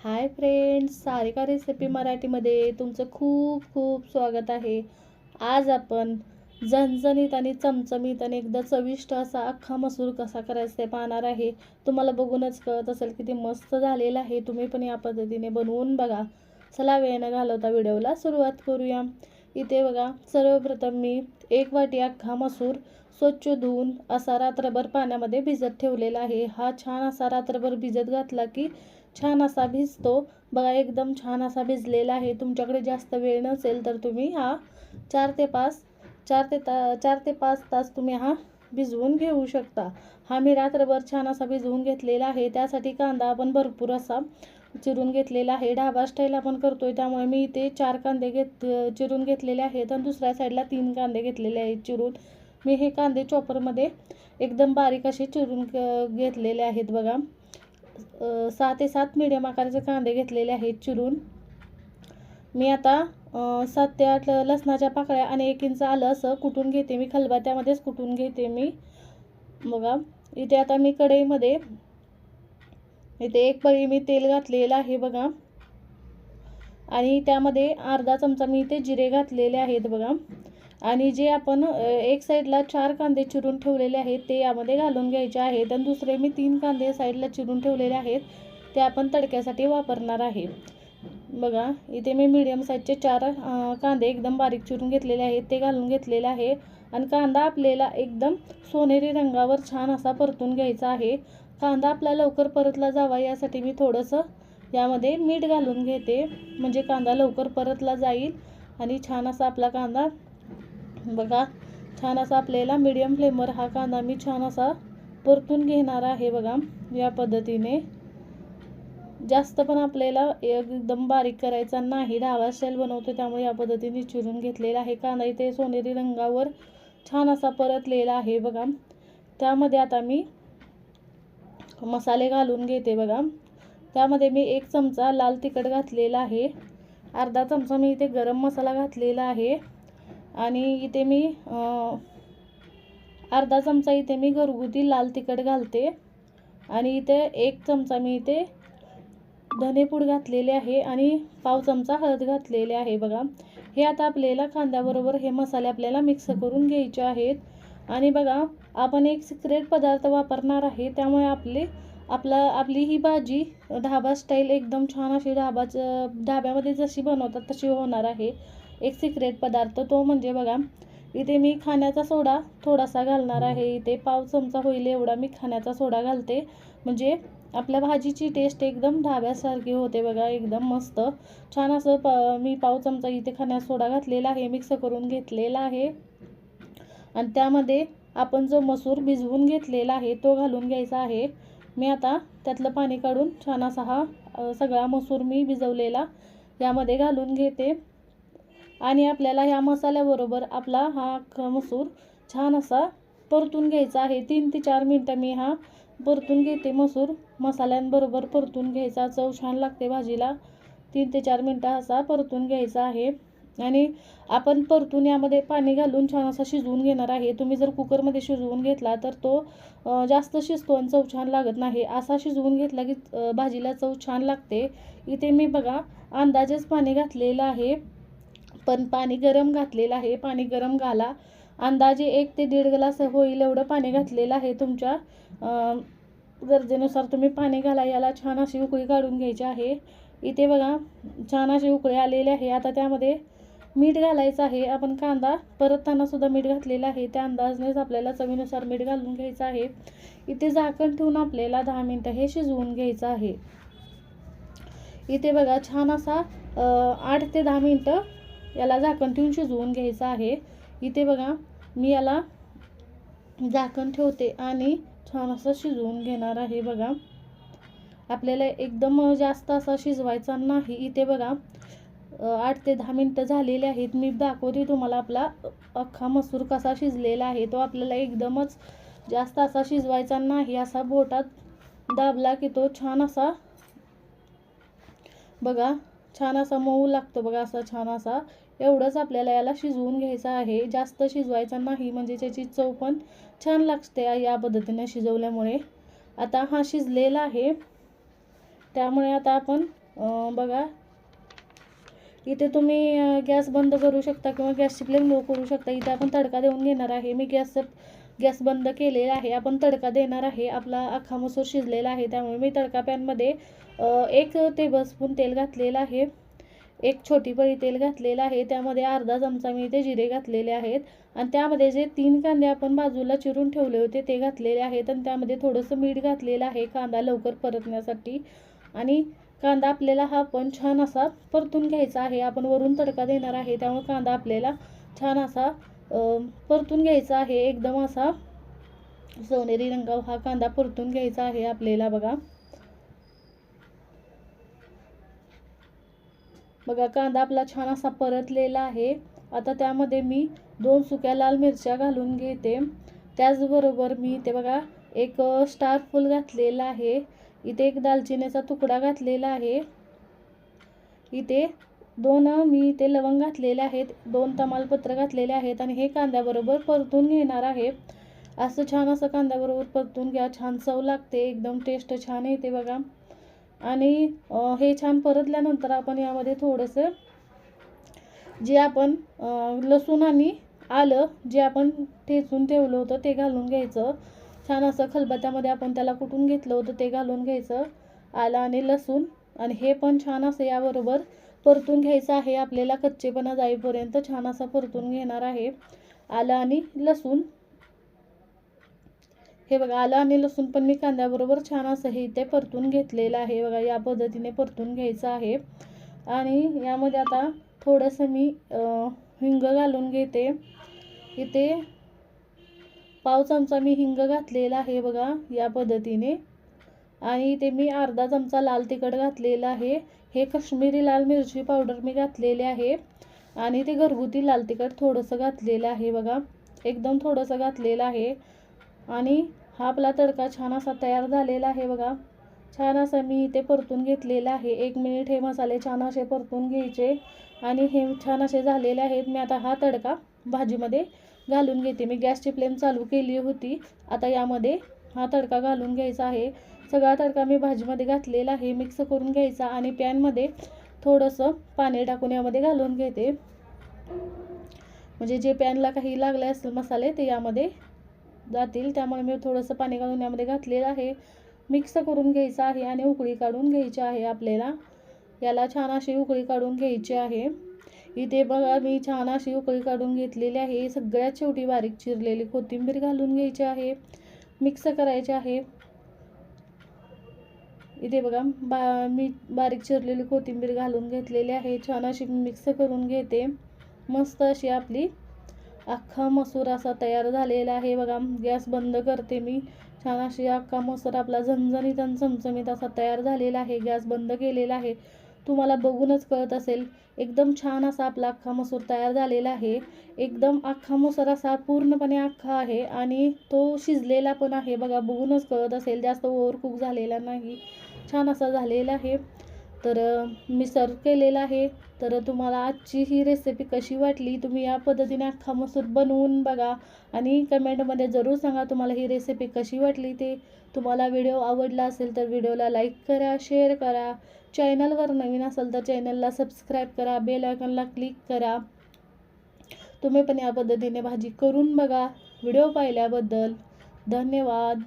Hi friends Sarika recipe मराठीमध्ये तुमचं खूप खूप स्वागत आहे. आज आपण झणझणीत आणि चमचमीत आणि एकदा चविष्ट असा अख्खा मसूर कसा करायचा ते पाहणार आहे. तुम्हाला बघूनच कळत असेल किती मस्त झालेलं आहे. तुम्ही पण या पद्धतीने बनवून बघा. चला वेळ न घालवता व्हिडिओला सुरुवात करूया. इथे बघा सर्वप्रथम मी एक वाटी अख्खा मसूर स्वच्छ धुवून असा रात्रभर पाण्यामध्ये भिजत ठेवलेला आहे. हा छान असा रात्रभर भिजत घातला की छान असा भिजतो. बघा एकदम छान असा भिजलेला आहे. तुमच्याकडे जास्त वेळ नसेल तर तुम्ही हा चार ते पाच चार ते ता चार ते पाच तास तुम्ही हा भिजवून घेऊ शकता. हा मी रात्रभर छान असा भिजवून घेतलेला आहे. त्यासाठी कांदा आपण भरपूर असा चिरून घेतलेला आहे. ढाबा स्टाईल आपण करतोय त्यामुळे मी इथे चार कांदे घेत चिरून घेतलेले आहेत आणि दुसऱ्या साईडला तीन कांदे घेतलेले आहेत चिरून. मी हे कांदे चॉपरमध्ये एकदम बारीक असे चिरून घेतलेले आहेत बघा. सहा ते सात मिडियम आकाराचे कांदे घेतलेले आहेत चिरून. मी आता सात ते आठ लसणाच्या पाकळ्या आणि एक इंच आलं असं कुटून घेते मी. खलबात्यामध्येच कुटून घेते मी. बघा इथे आता मी कढईमध्ये इथे एक पळी मी तेल घातलेलं आहे बघा. आणि त्यामध्ये अर्धा चमचा मी इथे जिरे घातलेले आहेत बघा. आणि जे आपण एक साईडला चार कांदे चिरून ठेवलेले आहेत ते यामध्ये घालून घ्यायचे आहेत. आणि दुसरे मी तीन कांदे साईडला चिरून ठेवलेले आहेत ते आपण तडक्यासाठी वापरणार आहे. बघा इथे मी मीडियम साईजचे चार कांदे एकदम बारीक चिरून घेतलेले आहेत ते घालून घेतलेले आहे. आणि कांदा आपल्याला एकदम सोनेरी रंगावर छान असा परतून घ्यायचा आहे. कांदा आपला लवकर परतला जावा यासाठी मी थोडंसं यामध्ये मीठ घालून घेते. म्हणजे कांदा लवकर परतला जाईल आणि छान असा आपला कांदा बघा छान असा आपल्याला मीडियम फ्लेमवर हा कांदा मी छान असा परतून घेणार आहे बघा या पद्धतीने. जास्त पण आपल्याला एकदम बारीक करायचा नाही डावा शेल बनवतो त्यामुळे या पद्धतीने चिरून घेतलेला आहे. कांदा इथे सोनेरी रंगावर छान असा परतलेला आहे बघा. त्यामध्ये आता मी मसाले घालून घेते बघा. त्यामध्ये मी एक चमचा लाल तिखट घातलेला आहे. अर्धा चमचा मी इथे गरम मसाला घातलेला आहे. आणि इथे मी अर्धा चमचा इथे मी घरगुती लाल तिखट घालते. आणि इथे एक चमचा मी इथे धनेपूड घातलेले आहे आणि पाव चमचा हळद घातलेले आहे बघा. हे आता आपल्याला कांद्याबरोबर हे मसाले आपल्याला मिक्स करून घ्यायचे आहेत. आणि बघा आपण एक सिक्रेट पदार्थ वापरणार आहे त्यामुळे आपले आपला आपली ही भाजी ढाबा स्टाईल एकदम छान अशी ढाबाचं ढाब्यामध्ये जशी बनवतात तशी होणार आहे. एक सिक्रेट पदार्थ तो म्हणजे बघा इथे मी खाण्याचा सोडा थोडासा घालणार आहे. इथे पाव चमचा होईल एवढा मी खाण्याचा सोडा घालते. म्हणजे आपल्या भाजीची टेस्ट एकदम ढाब्यासारखी होते बघा एकदम मस्त. छान असं प मी पाव चमचा इथे खाण्याचा सोडा घातलेला आहे मिक्स करून घेतलेला आहे. आणि त्यामध्ये आपण जो मसूर भिजवून घेतलेला आहे तो घालून घ्यायचा आहे. मी आता त्यातलं पाणी काढून छान असा हा सगळा मसूर मी भिजवलेला यामध्ये घालून घेते. आणि आपल्याला ह्या मसाल्याबरोबर आपला हा मसूर छान असा परतून घ्यायचा आहे. तीन ते चार मिनटं मी हा परतून घेते मसूर. मसाल्यांबरोबर परतून घ्यायचा. चव छान लागते भाजीला. तीन ते चार मिनटं असा परतून घ्यायचा आहे. आणि आपण परतून यामध्ये पाणी घालून छान असा शिजवून घेणार आहे. तुम्ही जर कुकरमध्ये शिजवून घेतला तर तो जास्त शिजतो आणि चव छान लागत नाही. असा शिजवून घेतला की भाजीला चव छान लागते. इथे मी बघा अंदाजेच पाणी घातलेलं आहे. पण पाणी गरम घातलेलं आहे. पाणी गरम घाला. अंदाजे एक ते दीड ग्लास होईल एवढं पाणी घातलेलं आहे तुमच्या. गरजेनुसार तुम्ही पाणी घाला. याला छान अशी उकळी काढून घ्यायची आहे. इथे बघा छान अशी उकळी आलेली आहे. आता त्यामध्ये मीठ घालायचं आहे. आपण कांदा परतताना सुद्धा मीठ घातलेलं आहे. त्या अंदाजनेच आपल्याला चवीनुसार मीठ घालून घ्यायचं आहे. इथे झाकण ठेवून आपल्याला दहा मिनटं हे शिजवून घ्यायचं आहे. इथे बघा छान असा आठ ते दहा मिनटं याला झाकण ठेवून शिजवून घ्यायचं आहे. इथे बघा मी याला झाकण ठेवते आणि छान असं शिजवून घेणार आहे बघा. आपल्याला एकदम जास्त असा शिजवायचा नाही. इथे बघा आठ ते दहा मिनटं झालेले आहेत. मी दाखवते तुम्हाला आपला अख्खा मसूर कसा शिजलेला आहे. तो आपल्याला एकदमच जास्त असा शिजवायचा नाही. असा बोटात दाबला की तो छान असा बघा छान असा मऊ लागतो बघा असा छान असा. एवढंच आपल्याला याला शिजवून घ्यायचं आहे. जास्त शिजवायचा नाही म्हणजे त्याची चव पण छान लागते या पद्धतीने शिजवल्यामुळे. आता हा शिजलेला आहे. त्यामुळे आता आपण बघा. इथे तुम्ही गॅस बंद करू शकता किंवा गॅसची फ्लेम लो करू शकता. इथे आपण तडका देऊन घेणार आहे. मी गॅसचं गॅस बंद केलेला आहे. आपण तडका देणार आहे. आपला अख्खा मसूर शिजलेला आहे. त्यामुळे मी तडका पॅनमध्ये एक टेबलस्पून तेल घातलेलं आहे. एक छोटी पळी तेल घातलेलं आहे. त्यामध्ये अर्धा चमचा मी ते जिरे घातलेले आहेत. आणि त्यामध्ये जे तीन कांदे आपण बाजूला चिरून ठेवले होते ते घातलेले आहेत. आणि त्यामध्ये थोडंसं मीठ घातलेलं आहे. कांदा लवकर परतण्यासाठी. आणि कांदा आपल्याला हा पण छान असा परतून घ्यायचा आहे. आपण वरून तडका देणार आहे. त्यामुळे कांदा आपल्याला छान असा परतून घ्यायचा आहे. एकदम असा सोनेरी रंगाव हा कांदा परतून घ्यायचा आहे आपल्याला बघा. बघा कांदा आपला छान असा परतलेला आहे. आता त्यामध्ये मी दोन सुक्या लाल मिरच्या घालून घेते. त्याचबरोबर मी ते बघा एक स्टार फूल घातलेला आहे. इथे एक दालचिनीचा तुकडा घातलेला आहे. इथे दोन मी इथे लवंग घातलेले आहेत दोन तमालपत्र घातलेले आहेत आणि हे कांद्याबरोबर परतून घेणार आहे. असं छान असं कांद्याबरोबर परतून घ्या छान चव लागते एकदम टेस्ट छान येते बघा. आणि हे छान परतल्यानंतर आपण यामध्ये थोडंसं जे आपण लसूण आणि आलं जे आपण ठेचून ठेवलं होतं ते घालून घ्यायचं. छान असं खलबत्यामध्ये आपण त्याला कुटून घेतलं होतं ते घालून घ्यायचं. आलं आणि लसूण आणि हे पण छान असं याबरोबर परतून घ्यायचं आहे. आपल्याला कच्चेपणा जाईपर्यंत छान असं परतून घेणार आहे. आलं आणि लसूण. हे बघा आलं आणि लसूण पण मी कांद्याबरोबर छान असं हे इथे परतून घेतलेलं आहे. बघा या पद्धतीने परतून घ्यायचं आहे. आणि यामध्ये आता थोडंसं मी हिंग घालून घेते. इथे पाव चमचा मी हिंग घातलेला आहे बघा या पद्धतीने. आणि इथे मी अर्धा चमचा लाल तिखट घातलेला आहे. हे कश्मीरी लाल मिरची पावडर मी घातलेले आहे. आणि ते घरगुती लाल तिखट थोडंसं घातलेलं आहे बघा. एकदम थोडंसं घातलेलं आहे. आणि हा आपला तडका छान असा तयार झालेला आहे बघा. छान असं मी इथे परतून घेतलेला आहे. एक मिनिट हे मसाले छान असे परतून घ्यायचे. आणि हे छान असे झालेले आहेत. मी आता हा तडका भाजीमध्ये घालून घेते. मी गॅसची फ्लेम चालू केली होती. आता यामध्ये हा तडका घालून घ्यायचा आहे. सगळा तडका मी भाजीमध्ये घातलेला आहे. मिक्स करून घ्यायचा आणि पॅनमध्ये थोडंसं पाणी टाकून यामध्ये घालून घेते. म्हणजे जे पॅनला काही लागले असेल मसाले ते यामध्ये जातील. त्यामुळे मी थोडंसं पाणी घालून यामध्ये घातलेलं आहे. मिक्स करून घ्यायचं आहे आणि उकळी काढून घ्यायची आहे आपल्याला. याला छान अशी उकळी काढून घ्यायची आहे. इथे बघा मी छान अशी उकळी काढून घेतलेली आहे. सगळ्यात शेवटी बारीक चिरलेली कोथिंबीर घालून घ्यायची आहे. मिक्स करायचे आहे. इथे बघा बा मी बारीक चिरलेली कोथिंबीर घालून घेतलेली आहे. छान अशी मिक्स करून घेते. मस्त अशी आपली अख्खा मसूर असा तयार झालेला आहे. बघा गॅस बंद करते मी. छान अशी अख्खा मसूर आपला झणझणीत आणि चमचमीत असा तयार झालेला आहे. गॅस बंद केलेला आहे. तुम्हाला बघूनच कळत असेल एकदम छान असा आपला अख्खा मसूर तयार झालेला आहे. एकदम अख्खा मसूर असा पूर्णपणे अख्खा आहे आणि तो शिजलेला पण आहे बघा बघूनच कळत असेल जास्त ओव्हर कुक झालेला नाही. छान असा झालेला आहे. तर मी सर्व केलेला आहे. तर तुम्हाला आजची ही रेसिपी कशी वाटली तुम्ही या पद्धतीने अख्खा मसूर बनवून बघा आणि कमेंटमध्ये जरूर सांगा तुम्हाला ही रेसिपी कशी वाटली ते. तुम्हाला व्हिडिओ आवडला असेल तर व्हिडिओला लाईक करा शेअर करा. चॅनलवर नवीन असाल तर चॅनलला सबस्क्राईब करा बेल आयकॉनला क्लिक करा. तुम्ही पण या पद्धतीने भाजी करून बघा. व्हिडिओ पाहिल्याबद्दल धन्यवाद.